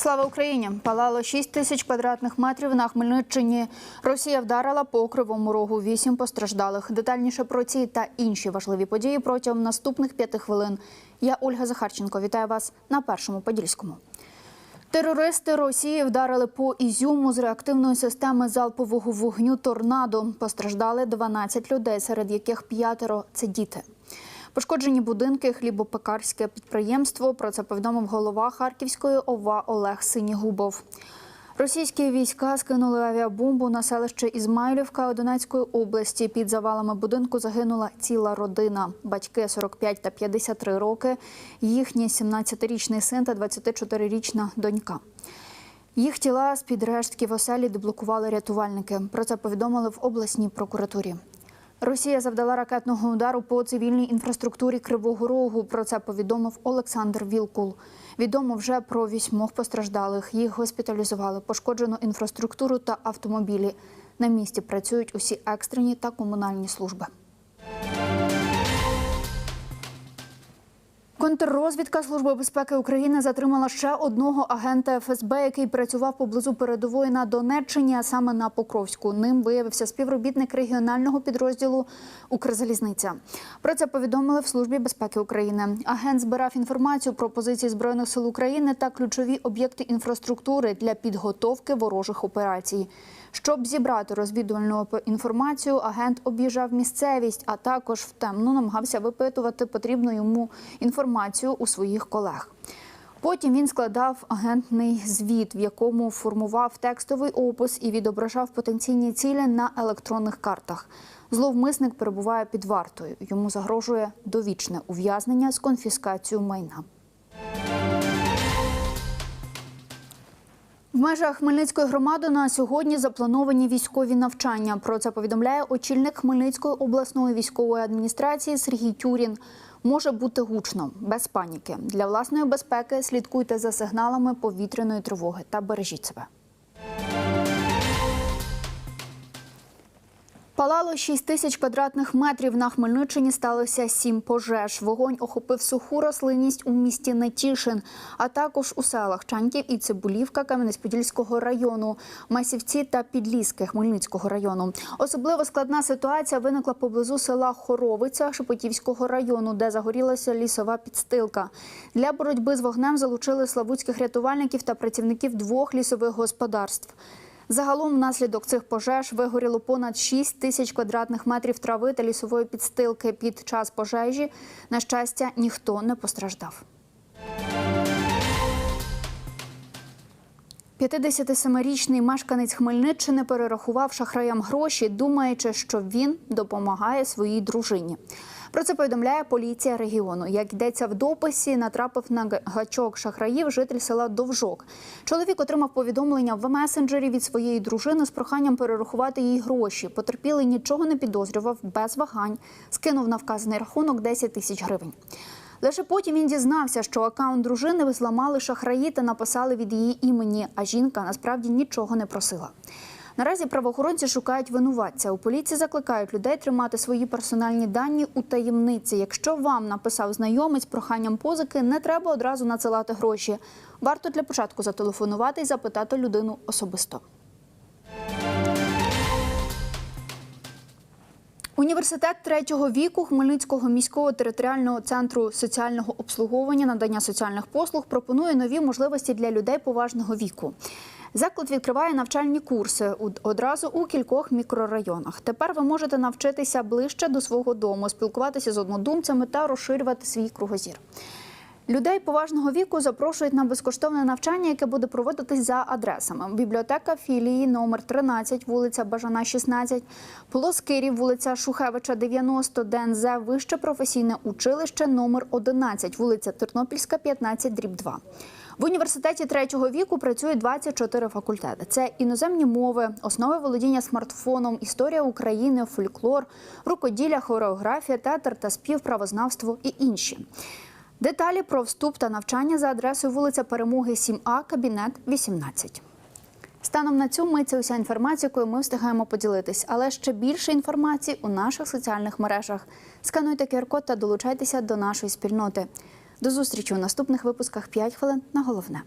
Слава Україні! Палало 6 тисяч квадратних метрів на Хмельниччині. Росія вдарила по кривому рогу. Вісім постраждалих. Детальніше про ці та інші важливі події протягом наступних п'яти хвилин. Я Ольга Захарченко. Вітаю вас на першому подільському. Терористи Росії вдарили по Ізюму з реактивної системи залпового вогню Торнадо. Постраждали 12 людей, серед яких п'ятеро це діти. Пошкоджені будинки, хлібопекарське підприємство. Про це повідомив голова Харківської ОВА Олег Синігубов. Російські війська скинули авіабомбу на селище Ізмайлівка Донецької області. Під завалами будинку загинула ціла родина. Батьки 45 та 53 роки. Їхній 17-річний син та 24-річна донька. Їх тіла з під рештків оселі деблокували рятувальники. Про це повідомили в обласній прокуратурі. Росія завдала ракетного удару по цивільній інфраструктурі Кривого Рогу. Про це повідомив Олександр Вілкул. Відомо вже про вісьмох постраждалих. Їх госпіталізували, пошкоджену інфраструктуру та автомобілі. На місці працюють усі екстрені та комунальні служби. Контррозвідка Служби безпеки України затримала ще одного агента ФСБ, який працював поблизу передової на Донеччині, а саме на Покровську. Ним виявився співробітник регіонального підрозділу Укрзалізниця. Про це повідомили в Службі безпеки України. Агент збирав інформацію про позиції збройних сил України та ключові об'єкти інфраструктури для підготовки ворожих операцій. Щоб зібрати розвідувальну інформацію, агент об'їжджав місцевість, а також в темну намагався випитувати потрібну йому інформацію у своїх колег. Потім він складав агентний звіт, в якому формував текстовий опис і відображав потенційні цілі на електронних картах. Зловмисник перебуває під вартою. Йому загрожує довічне ув'язнення з конфіскацією майна. В межах Хмельницької громади на сьогодні заплановані військові навчання. Про це повідомляє очільник Хмельницької обласної військової адміністрації Сергій Тюрін. Може бути гучно, без паніки. Для власної безпеки слідкуйте за сигналами повітряної тривоги та бережіть себе. Палало 6 тисяч квадратних метрів. На Хмельниччині сталося сім пожеж. Вогонь охопив суху рослинність у місті Нетішин, а також у селах Чаньків і Цибулівка Кам'янець-Подільського району, Масівці та Підліски Хмельницького району. Особливо складна ситуація виникла поблизу села Хоровиця Шепетівського району, де загорілася лісова підстилка. Для боротьби з вогнем залучили славутських рятувальників та працівників двох лісових господарств. Загалом внаслідок цих пожеж вигоріло понад 6 тисяч квадратних метрів трави та лісової підстилки. Під час пожежі, на щастя, ніхто не постраждав. 57-річний мешканець Хмельниччини перерахував шахраям гроші, думаючи, що він допомагає своїй дружині. Про це повідомляє поліція регіону. Як йдеться в дописі, натрапив на гачок шахраїв житель села Довжок. Чоловік отримав повідомлення в месенджері від своєї дружини з проханням перерахувати їй гроші. Потерпілий нічого не підозрював без вагань, скинув на вказаний рахунок 10 тисяч гривень. Лише потім він дізнався, що акаунт дружини зламали шахраї та написали від її імені, а жінка насправді нічого не просила. Наразі правоохоронці шукають винуватця. У поліції закликають людей тримати свої персональні дані у таємниці. Якщо вам написав знайомець проханням позики, не треба одразу надсилати гроші. Варто для початку зателефонувати і запитати людину особисто. Університет третього віку Хмельницького міського територіального центру соціального обслуговування надання соціальних послуг пропонує нові можливості для людей поважного віку. Заклад відкриває навчальні курси одразу у кількох мікрорайонах. Тепер ви можете навчитися ближче до свого дому, спілкуватися з однодумцями та розширювати свій кругозір. Людей поважного віку запрошують на безкоштовне навчання, яке буде проводитись за адресами: бібліотека філії номер 13, вулиця Бажана, 16, Полоскирів, вулиця Шухевича, 90, ДНЗ, Вище професійне училище номер 11, вулиця Тернопільська, 15, дріб 2. В університеті третього віку працює 24 факультети. Це іноземні мови, основи володіння смартфоном, історія України, фольклор, рукоділля, хореографія, театр та спів, правознавство і інші. Деталі про вступ та навчання за адресою вулиця Перемоги, 7А, кабінет 18. Станом на цю мить уся інформація, якою ми встигаємо поділитись. Але ще більше інформації у наших соціальних мережах. Скануйте QR-код та долучайтеся до нашої спільноти. До зустрічі у наступних випусках «5 хвилин на головне.